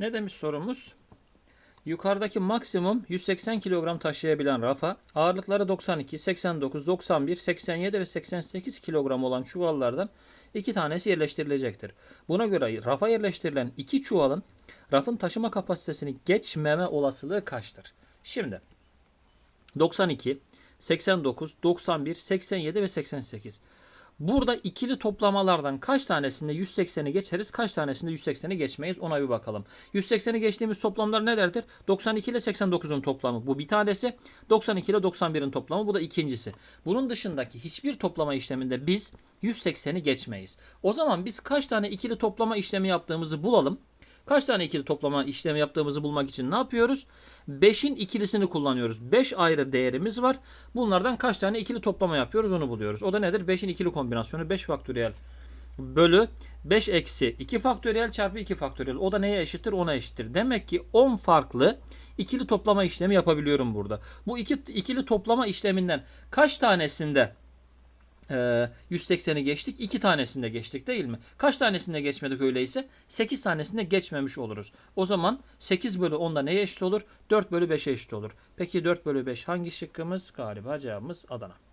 Ne demiş sorumuz? Yukarıdaki maksimum 180 kilogram taşıyabilen rafa ağırlıkları 92, 89, 91, 87 ve 88 kilogram olan çuvallardan iki tanesi yerleştirilecektir. Buna göre rafa yerleştirilen iki çuvalın rafın taşıma kapasitesini geçmeme olasılığı kaçtır? Şimdi 92, 89, 91, 87 ve 88. Burada ikili toplamalardan kaç tanesinde 180'i geçeriz, kaç tanesinde 180'i geçmeyiz ona bir bakalım. 180'i geçtiğimiz toplamlar nelerdir? 92 ile 89'un toplamı bu bir tanesi. 92 ile 91'in toplamı bu da ikincisi. Bunun dışındaki hiçbir toplama işleminde biz 180'i geçmeyiz. O zaman biz kaç tane ikili toplama işlemi yaptığımızı bulalım. Kaç tane ikili toplama işlemi yaptığımızı bulmak için ne yapıyoruz? 5'in ikilisini kullanıyoruz. 5 ayrı değerimiz var. Bunlardan kaç tane ikili toplama yapıyoruz onu buluyoruz. O da nedir? 5'in ikili kombinasyonu 5 faktöriyel bölü 5 eksi 2 faktöriyel çarpı 2 faktöriyel. O da neye eşittir? 10'a eşittir. Demek ki 10 farklı ikili toplama işlemi yapabiliyorum burada. Bu iki ikili toplama işleminden kaç tanesinde 180'i geçtik. 2 tanesinde geçtik değil mi? Kaç tanesinde geçmedik öyleyse? 8 tanesinde geçmemiş oluruz. O zaman 8 bölü 10'da neye eşit olur? 4 bölü 5'e eşit olur. Peki 4 bölü 5 hangi şıkkımız? Galiba cevabımız Adana.